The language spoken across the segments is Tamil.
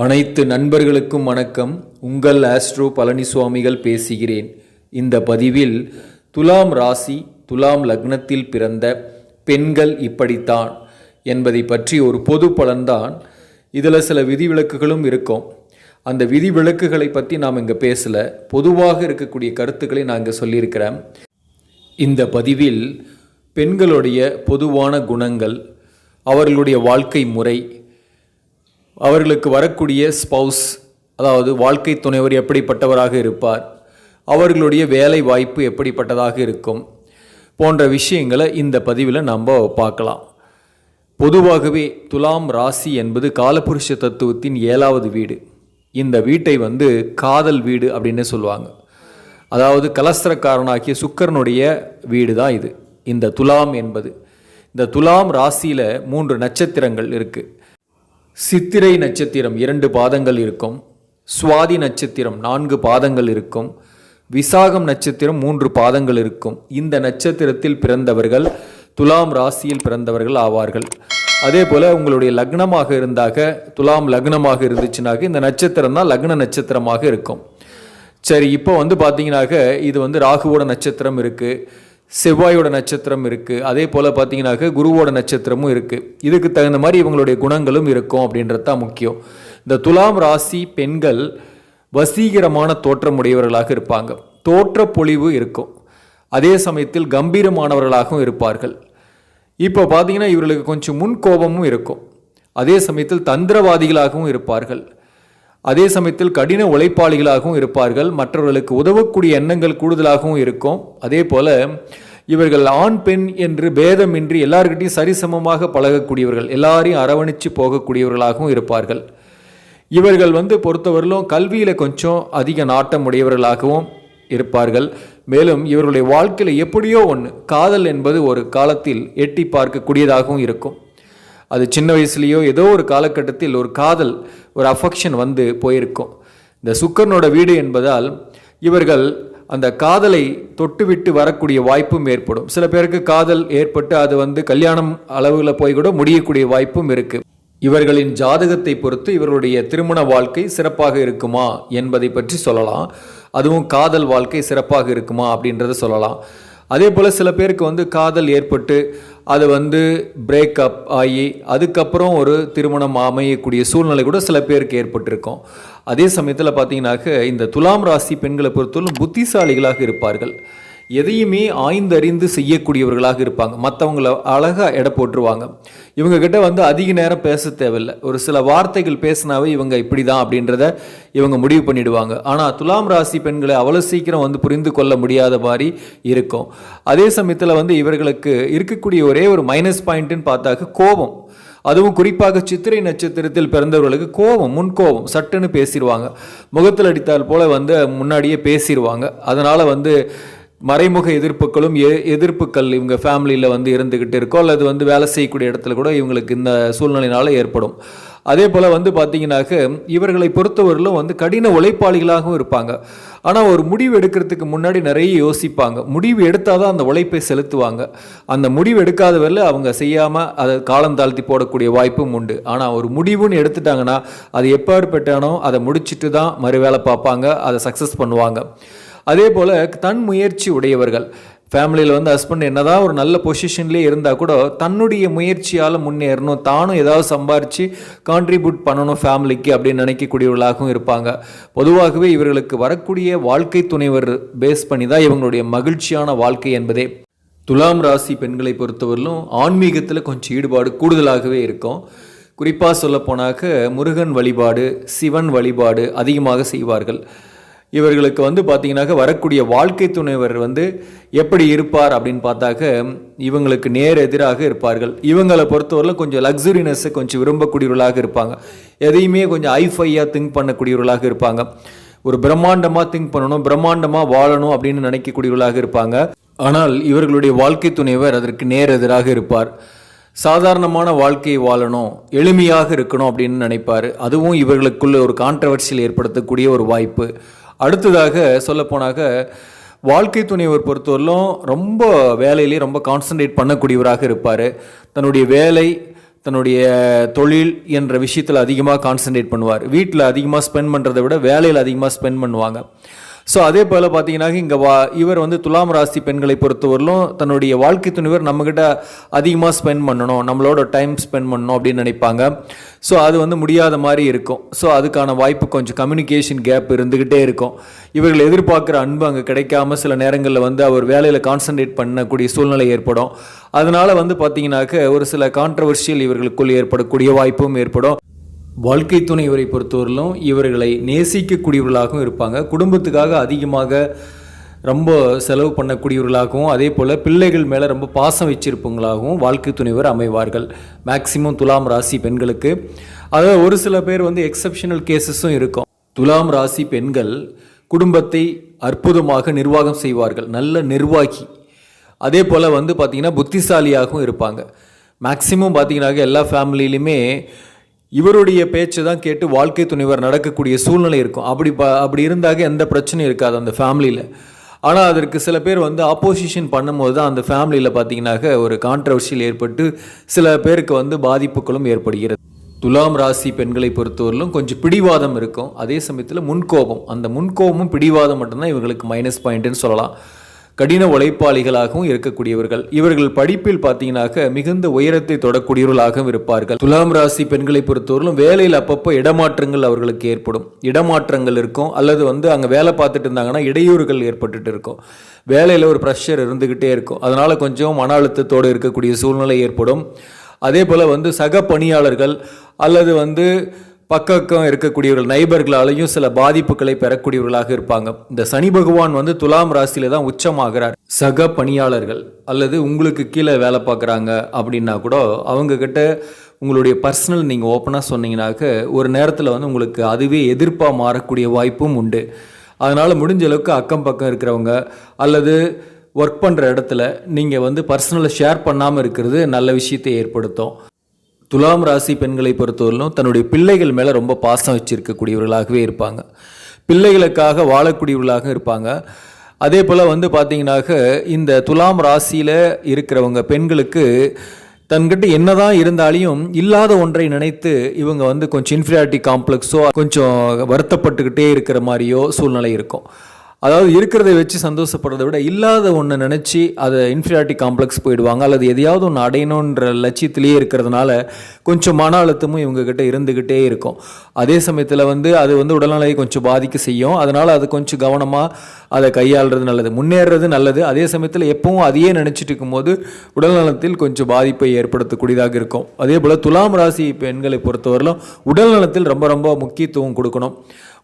அனைத்து நண்பர்களுக்கும் வணக்கம். உங்கள் ஆஸ்ட்ரோ பழனிசுவாமிகள் பேசுகிறேன். இந்த பதிவில் துலாம் ராசி துலாம் லக்னத்தில் பிறந்த பெண்கள் இப்படித்தான் என்பதை பற்றி ஒரு பொது பலன்தான் இதில் சில விதிவிலக்குகளும் இருக்கும். அந்த விதிவிலக்குகளை பற்றி நாம் இங்கே பேசலை. பொதுவாக இருக்கக்கூடிய கருத்துக்களை நான் இங்கே சொல்லியிருக்கிறேன். இந்த பதிவில் பெண்களுடைய பொதுவான குணங்கள் அவர்களுடைய வாழ்க்கை முறை அவர்களுக்கு வரக்கூடிய ஸ்பவுஸ் அதாவது வாழ்க்கை துணைவர் எப்படிப்பட்டவராக இருப்பார்? அவர்களுடைய வேலை வாய்ப்பு எப்படிப்பட்டதாக இருக்கும்? போன்ற விஷயங்களை இந்த பதிவில் நம்ம பார்க்கலாம். பொதுவாகவே துலாம் ராசி என்பது காலபுருஷ தத்துவத்தின் ஏழாவது வீடு. இந்த வீட்டை வந்து காதல் வீடு அப்படின்னு சொல்லுவாங்க. அதாவது கலஸ்திரக்காரனாகிய சுக்கரனுடைய வீடு தான் இது. இந்த துலாம் என்பது. இந்த துலாம் ராசியில் மூன்று நட்சத்திரங்கள் இருக்குது சித்திரை நட்சத்திரம் இரண்டு பாதங்கள் இருக்கும் சுவாதி நட்சத்திரம் நான்கு பாதங்கள் இருக்கும் விசாகம் நட்சத்திரம் மூன்று பாதங்கள் இருக்கும். இந்த நட்சத்திரத்தில் பிறந்தவர்கள் துலாம் ராசியில் பிறந்தவர்கள் ஆவார்கள். அதே போல் உங்களுடைய லக்னமாக இருந்தாக துலாம் லக்னமாக இருந்துச்சுனாக்க இந்த நட்சத்திரம் தான் லக்ன நட்சத்திரமாக இருக்கும். சரி இப்போ வந்து பார்த்தீங்கன்னாக்க இது வந்து ராகுவோட நட்சத்திரம் இருக்குது செவ்வாயோட நட்சத்திரம் இருக்குது அதே போல் பார்த்தீங்கன்னாக்க குருவோட நட்சத்திரமும் இருக்குது இதுக்கு தகுந்த மாதிரி இவங்களுடைய குணங்களும் இருக்கும் அப்படின்றது தான் முக்கியம். இந்த துலாம் ராசி பெண்கள் வசீகரமான தோற்றமுடையவர்களாக இருப்பாங்க. தோற்ற பொழிவு இருக்கும். அதே சமயத்தில் கம்பீரமானவர்களாகவும் இருப்பார்கள். இப்போ பார்த்தீங்கன்னா இவர்களுக்கு கொஞ்சம் முன் கோபமும் இருக்கும். அதே சமயத்தில் தந்திரவாதிகளாகவும் இருப்பார்கள். அதே சமயத்தில் கடின உழைப்பாளிகளாகவும் இருப்பார்கள். மற்றவர்களுக்கு உதவக்கூடிய எண்ணங்கள் கூடுதலாகவும் இருக்கும். அதே போல் இவர்கள் ஆண் பெண் என்று பேதமின்றி எல்லார்கிட்டையும் சரிசமமாக பழகக்கூடியவர்கள் எல்லாரையும் அரவணைச்சு போகக்கூடியவர்களாகவும் இருப்பார்கள். இவர்கள் வந்து பொறுத்தவரையிலும் கல்வியில் கொஞ்சம் அதிக நாட்டம் உடையவர்களாகவும் இருப்பார்கள். மேலும் இவர்களுடைய வாழ்க்கையில் எப்படியோ ஒன்று காதல் என்பது ஒரு காலத்தில் எட்டி பார்க்கக்கூடியதாகவும் இருக்கும். அது சின்ன வயசுலேயோ ஏதோ ஒரு காலகட்டத்தில் ஒரு காதல் ஒரு அஃபெக்ஷன் வந்து போயிருக்கும். இந்த சுக்கரனோட வீடு என்பதால் இவர்கள் அந்த காதலை தொட்டுவிட்டு வரக்கூடிய வாய்ப்பும் ஏற்படும். சில பேருக்கு காதல் ஏற்பட்டு அது வந்து கல்யாணம் அளவில் போய் கூட முடியக்கூடிய வாய்ப்பும் இருக்குது இவர்களின் ஜாதகத்தை பொறுத்து இவர்களுடைய திருமண வாழ்க்கை சிறப்பாக இருக்குமா என்பதை பற்றி சொல்லலாம். அதுவும் காதல் வாழ்க்கை சிறப்பாக இருக்குமா அப்படின்றத சொல்லலாம். அதே போல் சில பேருக்கு வந்து காதல் ஏற்பட்டு அது வந்து பிரேக்கப் ஆகி அதுக்கப்புறம் ஒரு திருமணம் அமையக்கூடிய சூழ்நிலை கூட சில பேருக்கு ஏற்பட்டிருக்கும். அதே சமயத்தில் பார்த்தீங்கன்னாக்க இந்த துலாம் ராசி பெண்களை பொறுத்தவரை புத்திசாலிகளாக இருப்பார்கள். எதையுமே ஆய்ந்தறிந்து செய்யக்கூடியவர்களாக இருப்பாங்க. மற்றவங்கள அழகாக எடை போட்டுருவாங்க. இவங்க கிட்ட வந்து அதிக நேரம் பேச தேவையில்லை. ஒரு சில வார்த்தைகள் பேசினாவே இவங்க இப்படி தான் அப்படின்றத இவங்க முடிவு பண்ணிடுவாங்க. ஆனால் துலாம் ராசி பெண்களை அவ்வளோ சீக்கிரம் வந்து புரிந்து கொள்ள முடியாத மாதிரி இருக்கும். அதே சமயத்தில் வந்து இவர்களுக்கு இருக்கக்கூடிய ஒரே ஒரு மைனஸ் பாயிண்ட்டுன்னு பார்த்தாக்க கோபம். அதுவும் குறிப்பாக சித்திரை நட்சத்திரத்தில் பிறந்தவர்களுக்கு கோபம் முன்கோபம் சட்டுன்னு பேசிடுவாங்க. முகத்தில் அடித்தால் போல வந்து முன்னாடியே பேசிடுவாங்க. அதனால் வந்து மறைமுக எதிர்ப்புகளும் எ எதிர்ப்புகள் இவங்க ஃபேமிலியில் வந்து இருந்துக்கிட்டு இருக்கோ அல்லது வந்து வேலை செய்யக்கூடிய இடத்துல கூட இவங்களுக்கு இந்த சூழ்நிலையினால ஏற்படும். அதே போல் வந்து பார்த்தீங்கன்னாக்க இவர்களை பொறுத்தவரையிலும் வந்து கடின உழைப்பாளிகளாகவும் இருப்பாங்க. ஆனால் ஒரு முடிவு எடுக்கிறதுக்கு முன்னாடி நிறைய யோசிப்பாங்க. முடிவு எடுத்தால் தான் அந்த உழைப்பை செலுத்துவாங்க. அந்த முடிவு எடுக்காத வரல அவங்க செய்யாமல் அதை காலம் தாழ்த்தி போடக்கூடிய வாய்ப்பும் உண்டு. ஆனால் ஒரு முடிவுன்னு எடுத்துட்டாங்கன்னா அது எப்பாடுபட்டானோ அதை முடிச்சுட்டு தான் மறு வேலை பார்ப்பாங்க அதை சக்ஸஸ் பண்ணுவாங்க. அதே போல் தன் முயற்சி உடையவர்கள். ஃபேமிலியில் வந்து ஹஸ்பண்ட் என்னதான் ஒரு நல்ல பொசிஷன்லேயே இருந்தால் கூட தன்னுடைய முயற்சியால் முன்னேறணும். தானும் ஏதாவது சம்பாரித்து கான்ட்ரிபியூட் பண்ணணும் ஃபேமிலிக்கு அப்படின்னு நினைக்கக்கூடியவர்களாகவும் இருப்பாங்க. பொதுவாகவே இவர்களுக்கு வரக்கூடிய வாழ்க்கை துணைவர் பேஸ் பண்ணி தான் இவங்களுடைய மகிழ்ச்சியான வாழ்க்கை என்பதே. துலாம் ராசி பெண்களை பொறுத்தவரையிலும் ஆன்மீகத்தில் கொஞ்சம் ஈடுபாடு கூடுதலாகவே இருக்கும். குறிப்பாக சொல்லப்போனாக்க முருகன் வழிபாடு சிவன் வழிபாடு அதிகமாக செய்வார்கள். இவர்களுக்கு வந்து பார்த்தீங்கன்னாக்க வரக்கூடிய வாழ்க்கை துணைவர் வந்து எப்படி இருப்பார் அப்படின்னு பார்த்தாக்க இவங்களுக்கு நேர் எதிராக இருப்பார்கள். இவங்களை பொறுத்தவரையில் கொஞ்சம் லக்ஸுரினஸ்ஸை கொஞ்சம் விரும்பக்கூடியவர்களாக இருப்பாங்க. எதையுமே கொஞ்சம் ஐஃபையாக திங்க் பண்ணக்கூடியவர்களாக இருப்பாங்க. ஒரு பிரம்மாண்டமாக திங்க் பண்ணணும் பிரம்மாண்டமாக வாழணும் அப்படின்னு நினைக்கக்கூடியவர்களாக இருப்பாங்க. ஆனால் இவர்களுடைய வாழ்க்கை துணைவர் அதற்கு நேர் எதிராக இருப்பார். சாதாரணமான வாழ்க்கையை வாழணும் எளிமையாக இருக்கணும் அப்படின்னு நினைப்பார். அதுவும் இவர்களுக்குள்ள ஒரு கான்ட்ரவர்சியில் ஏற்படுத்தக்கூடிய ஒரு வாய்ப்பு. அடுத்ததாக சொல்லப்போனாக்க வாழ்க்கை துணைவர் பொறுத்தவரையிலும் ரொம்ப வேலையிலே ரொம்ப கான்சன்ட்ரேட் பண்ணக்கூடியவராக இருப்பார். தன்னுடைய வேலை தன்னுடைய தொழில் என்ற விஷயத்தில் அதிகமாக கான்சென்ட்ரேட் பண்ணுவார். வீட்டில் அதிகமாக ஸ்பெண்ட் பண்ணுறதை விட வேலையில் அதிகமாக ஸ்பெண்ட் பண்ணுவாங்க. ஸோ அதே போல் பார்த்தீங்கன்னா இங்கே வா இவர் வந்து துலாம் ராசி பெண்களை பொறுத்தவரையிலும் தன்னுடைய வாழ்க்கை துணிவர் நம்மக்கிட்ட அதிகமாக ஸ்பெண்ட் பண்ணணும். நம்மளோட டைம் ஸ்பெண்ட் பண்ணணும் அப்படின்னு நினைப்பாங்க. ஸோ அது வந்து முடியாத மாதிரி இருக்கும். ஸோ அதுக்கான வாய்ப்பு கொஞ்சம் கம்யூனிகேஷன் கேப் இருந்துக்கிட்டே இருக்கும். இவர்கள் எதிர்பார்க்குற அன்பு அங்கே கிடைக்காம சில நேரங்களில் வந்து அவர் வேலையில் கான்சன்ட்ரேட் பண்ணக்கூடிய சூழ்நிலை ஏற்படும். அதனால் வந்து பார்த்தீங்கன்னாக்க ஒரு சில கான்ட்ரவர்ஷியல் இவர்களுக்குள் ஏற்படக்கூடிய வாய்ப்பும் ஏற்படும். வாழ்க்கை துணை இவரை பொறுத்தவரையிலும் இவர்களை நேசிக்கக்கூடியவர்களாகவும் இருப்பாங்க. குடும்பத்துக்காக அதிகமாக ரொம்ப செலவு பண்ணக்கூடியவர்களாகவும் அதே போல் பிள்ளைகள் மேலே ரொம்ப பாசம் வச்சிருப்பவங்களாகவும் வாழ்க்கை துணைவர் அமைவார்கள். மேக்சிமம் துலாம் ராசி பெண்களுக்கு. அதாவது ஒரு சில பேர் வந்து எக்ஸப்ஷனல் கேசஸும் இருக்கும். துலாம் ராசி பெண்கள் குடும்பத்தை அற்புதமாக நிர்வாகம் செய்வார்கள். நல்ல நிர்வாகி. அதே போல் வந்து பார்த்திங்கன்னா புத்திசாலியாகவும் இருப்பாங்க. மேக்சிமம் பார்த்தீங்கன்னாக்க எல்லா ஃபேமிலியிலுமே இவருடைய பேச்சை தான் கேட்டு வாழ்க்கை துணைவர் நடக்கக்கூடிய சூழ்நிலை இருக்கும். அப்படி ப அப்படி இருந்தாக எந்த பிரச்சனையும் இருக்காது அந்த ஃபேமிலியில் ஆனால் அதற்கு சில பேர் வந்து ஆப்போசிஷன் பண்ணும்போது தான் அந்த ஃபேமிலியில் பார்த்தீங்கன்னாக்க ஒரு கான்ட்ரவர்ஷியல் ஏற்பட்டு சில பேருக்கு வந்து பாதிப்புகளும் ஏற்படுகிறது. துலாம் ராசி பெண்களை பொறுத்தவரையிலும் கொஞ்சம் பிடிவாதம் இருக்கும். அதே சமயத்தில் முன்கோபம். அந்த முன்கோபமும் பிடிவாதம் மட்டும்தான் இவங்களுக்கு மைனஸ் பாயிண்ட்டுன்னு சொல்லலாம். கடின உழைப்பாளிகளாகவும் இருக்கக்கூடியவர்கள். இவர்கள் படிப்பில் பார்த்தீங்கன்னாக்க மிகுந்த உயரத்தை தொடக்கூடியவர்களாகவும் இருப்பார்கள். துலாம் ராசி பெண்களை பொறுத்தவரையிலும் வேலையில் அப்பப்போ இடமாற்றங்கள் அவர்களுக்கு ஏற்படும். இடமாற்றங்கள் இருக்கும். அல்லது வந்து அங்கே வேலை பார்த்துட்டு இருந்தாங்கன்னா இடையூறுகள் ஏற்பட்டுட்டு இருக்கும். வேலையில் ஒரு ப்ரெஷர் இருந்துக்கிட்டே இருக்கும். அதனால் கொஞ்சம் மன அழுத்தத்தோடு இருக்கக்கூடிய சூழ்நிலை ஏற்படும். அதே போல் வந்து சக பணியாளர்கள் அல்லது வந்து பக்கம் இருக்கக்கூடியவர்கள் நைபர்களாலையும் சில பாதிப்புகளை பெறக்கூடியவர்களாக இருப்பாங்க. இந்த சனி பகவான் வந்து துலாம் ராசியில தான் உச்சமாகிறார். சக பணியாளர்கள் அல்லது உங்களுக்கு கீழே வேலை பார்க்குறாங்க அப்படின்னா கூட அவங்க கிட்ட உங்களுடைய பர்சனல் நீங்கள் ஓப்பனாக சொன்னீங்கனாக்க ஒரு நேரத்தில் வந்து உங்களுக்கு அதுவே எதிர்ப்பாக மாறக்கூடிய வாய்ப்பும் உண்டு. அதனால் முடிஞ்ச அளவுக்கு அக்கம் பக்கம் இருக்கிறவங்க அல்லது ஒர்க் பண்ணுற இடத்துல நீங்கள் வந்து பர்சனலை ஷேர் பண்ணாமல் இருக்கிறது நல்ல விஷயத்தை ஏற்படுத்தும். துலாம் ராசி பெண்களை பொறுத்தவரையிலும் தன்னுடைய பிள்ளைகள் மேலே ரொம்ப பாசம் வச்சிருக்கக்கூடியவர்களாகவே இருப்பாங்க. பிள்ளைகளுக்காக வாழக்கூடியவர்களாக இருப்பாங்க. அதே போல் வந்து பார்த்தீங்கன்னாக்க இந்த துலாம் ராசியில் இருக்கிறவங்க பெண்களுக்கு தன்கிட்ட என்னதான் இருந்தாலையும் இல்லாத ஒன்றை நினைத்து இவங்க வந்து கொஞ்சம் இன்ஃபீரியாரிட்டி காம்ப்ளெக்ஸோ கொஞ்சம் வருத்தப்பட்டுக்கிட்டே இருக்கிற மாதிரியோ சூழ்நிலை இருக்கும். அதாவது இருக்கிறத வச்சு சந்தோஷப்படுறதை விட இல்லாத ஒன்று நினச்சி அதை இன்ஃபீரியாரிட்டி காம்ப்ளெக்ஸ் போயிடுவாங்க. அல்லது எதையாவது ஒன்று அடையணுன்ற லட்சியத்திலேயே இருக்கிறதுனால கொஞ்சம் மன அழுத்தமும் இவங்கக்கிட்ட இருந்துக்கிட்டே இருக்கும். அதே சமயத்தில் வந்து அது வந்து உடல்நிலையை கொஞ்சம் பாதிக்க செய்யும். அதனால் அது கொஞ்சம் கவனமாக அதை கையாளுறது நல்லது. முன்னேறது நல்லது. அதே சமயத்தில் எப்பவும் அதையே நினச்சிட்டு இருக்கும்போது உடல்நலத்தில் கொஞ்சம் பாதிப்பை ஏற்படுத்தக்கூடியதாக இருக்கும். அதே போல் துலாம் ராசி பெண்களை பொறுத்தவரையிலும் உடல்நலத்தில் ரொம்ப ரொம்ப முக்கியத்துவம் கொடுக்கணும்.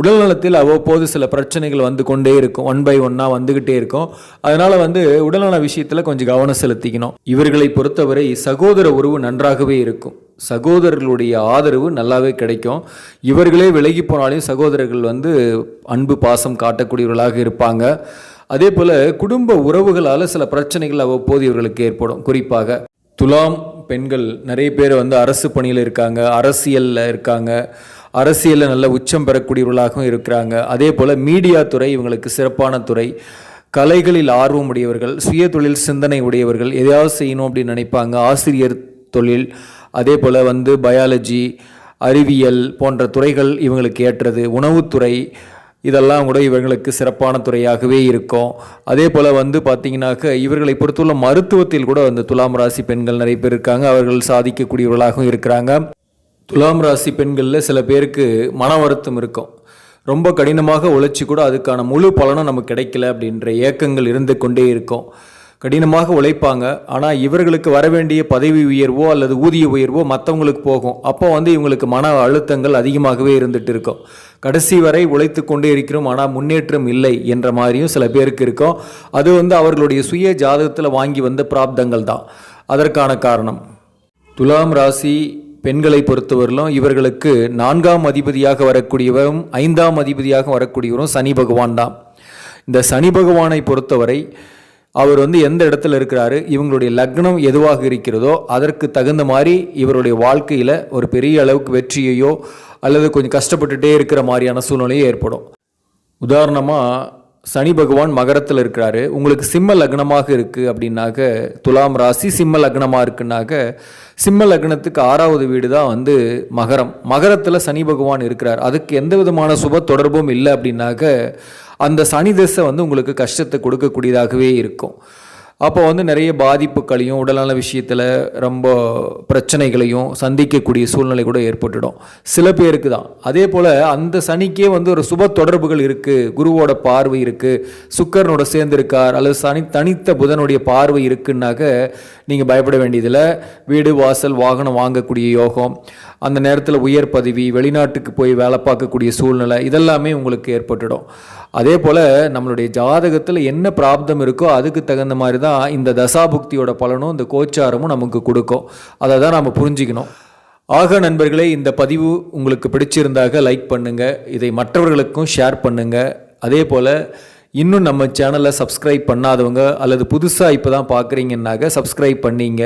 உடல்நலத்தில் அவ்வப்போது சில பிரச்சனைகள் வந்து கொண்டே இருக்கும். ஒன் பை ஒன்னாக வந்துக்கிட்டே இருக்கும். அதனால் வந்து உடல்நல விஷயத்தில் கொஞ்சம் கவனம் செலுத்திக்கணும். இவர்களை பொறுத்தவரை சகோதர உறவு நன்றாகவே இருக்கும். சகோதரர்களுடைய ஆதரவு நல்லாவே கிடைக்கும். இவர்களே விலகி போனாலும் சகோதரர்கள் வந்து அன்பு பாசம் காட்டக்கூடியவர்களாக இருப்பாங்க. அதே போல் குடும்ப உறவுகளால் சில பிரச்சனைகள் அவ்வப்போது இவர்களுக்கு ஏற்படும். குறிப்பாக துலாம் பெண்கள் நிறைய பேர் வந்து அரசு பணியில் இருக்காங்க. அரசியலில் இருக்காங்க. அரசியலில் நல்ல உச்சம் பெறக்கூடியவர்களாகவும் இருக்கிறாங்க. அதே போல் மீடியா துறை இவங்களுக்கு சிறப்பான துறை. கலைகளில் ஆர்வம் உடையவர்கள் சுய தொழில் சிந்தனை உடையவர்கள் எதையாவது செய்யணும் அப்படின்னு நினைப்பாங்க. ஆசிரியர் தொழில் அதே போல் வந்து பயாலஜி அறிவியல் போன்ற துறைகள் இவங்களுக்கு ஏற்றது. உணவுத்துறை இதெல்லாம் கூட இவர்களுக்கு சிறப்பான துறையாகவே இருக்கும். அதே போல் வந்து பார்த்திங்கனாக்க இவர்களை பொறுத்துள்ள மருத்துவத்தில் கூட வந்து துலாம் ராசி பெண்கள் நிறைய பேர் இருக்காங்க. அவர்கள் சாதிக்கக்கூடியவர்களாகவும் இருக்கிறாங்க. துலாம் ராசி பெண்களில் சில பேருக்கு மன வருத்தம் இருக்கும். ரொம்ப கடினமாக உழைச்சி கூட அதுக்கான முழு பலனும் நமக்கு கிடைக்கல அப்படின்ற ஏக்கங்கள் இருந்து கொண்டே இருக்கும். கடினமாக உழைப்பாங்க. ஆனால் இவர்களுக்கு வர வேண்டிய பதவி உயர்வோ அல்லது ஊதிய உயர்வோ மற்றவங்களுக்கு போகும். அப்போ வந்து இவங்களுக்கு மன அழுத்தங்கள் அதிகமாகவே இருந்துட்டு இருக்கும். கடைசி வரை உழைத்து கொண்டே இருக்கிறோம். ஆனால் முன்னேற்றம் இல்லை என்ற மாதிரியும் சில பேருக்கு இருக்கும். அது வந்து அவர்களுடைய சுய ஜாதகத்தில் வாங்கி வந்த பிராப்தங்கள் தான் அதற்கான காரணம். துலாம் ராசி பெண்களை பொறுத்தவரையிலும் இவர்களுக்கு நான்காம் அதிபதியாக வரக்கூடியவரும் ஐந்தாம் அதிபதியாக வரக்கூடியவரும் சனி பகவான் தான். இந்த சனி பகவானை பொறுத்தவரை அவர் வந்து எந்த இடத்துல இருக்கிறாரு இவங்களுடைய லக்னம் எதுவாக இருக்கிறதோ அதற்கு தகுந்த மாதிரி இவருடைய வாழ்க்கையில் ஒரு பெரிய அளவுக்கு வெற்றியையோ அல்லது கொஞ்சம் கஷ்டப்பட்டுட்டே இருக்கிற மாதிரியான சூழ்நிலையோ ஏற்படும். உதாரணமாக சனி பகவான் மகரத்தில் இருக்கிறாரு. உங்களுக்கு சிம்ம லக்னமாக இருக்குது அப்படின்னாக்க துலாம் ராசி சிம்ம லக்னமாக இருக்குன்னாக்க சிம்ம லக்னத்துக்கு ஆறாவது வீடு தான் வந்து மகரம். மகரத்தில் சனி பகவான் இருக்கிறார். அதுக்கு எந்த விதமான சுப தொடர்பும் இல்லை அப்படின்னாக்க அந்த சனி திசை வந்து உங்களுக்கு கஷ்டத்தை கொடுக்கக்கூடியதாகவே இருக்கும். அப்போ வந்து நிறைய பாதிப்புகளையும் உடல்நல விஷயத்தில் ரொம்ப பிரச்சனைகளையும் சந்திக்கக்கூடிய சூழ்நிலை கூட ஏற்பட்டுடும். சில பேருக்கு தான். அதே போல் அந்த சனிக்கே வந்து ஒரு சுப தொடர்புகள் இருக்குது குருவோட பார்வை இருக்குது சுக்கரனோட சேர்ந்திருக்கார். அல்லது சனி தனித்த புதனுடைய பார்வை இருக்குன்னாக்க நீங்கள் பயப்பட வேண்டியதில்லை. வீடு வாசல் வாகனம் வாங்கக்கூடிய யோகம் அந்த நேரத்தில் உயர் பதவி வெளிநாட்டுக்கு போய் வேலை பார்க்கக்கூடிய சூழ்நிலை இதெல்லாமே உங்களுக்கு ஏற்பட்டுடும். அதே போல் நம்மளுடைய ஜாதகத்தில் என்ன பிராப்தம் இருக்கோ அதுக்கு தகுந்த மாதிரி தான் இந்த தசாபுக்தியோட பலனும் இந்த கோச்சாரமும் நமக்கு கொடுக்கும். அதை தான் நம்ம புரிஞ்சிக்கணும். ஆக நண்பர்களே இந்த பதிவு உங்களுக்கு பிடிச்சிருந்தாக லைக் பண்ணுங்கள் இதை மற்றவர்களுக்கும் ஷேர் பண்ணுங்கள் அதே போல் இன்னும் நம்ம சேனலை சப்ஸ்கிரைப் பண்ணாதவங்க அல்லது புதுசாக இப்போ தான் பார்க்குறீங்கன்னாக்க சப்ஸ்கிரைப் பண்ணீங்க.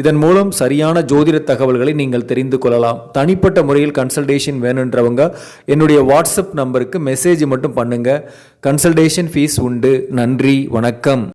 இதன் மூலம் சரியான ஜோதிட தகவல்களை நீங்கள் தெரிந்து கொள்ளலாம். தனிப்பட்ட முறையில் கன்சல்டேஷன் வேணுன்றவங்க என்னுடைய வாட்ஸ்அப் நம்பருக்கு மெசேஜ் மட்டும் பண்ணுங்கள் கன்சல்டேஷன் ஃபீஸ் உண்டு. நன்றி. வணக்கம்.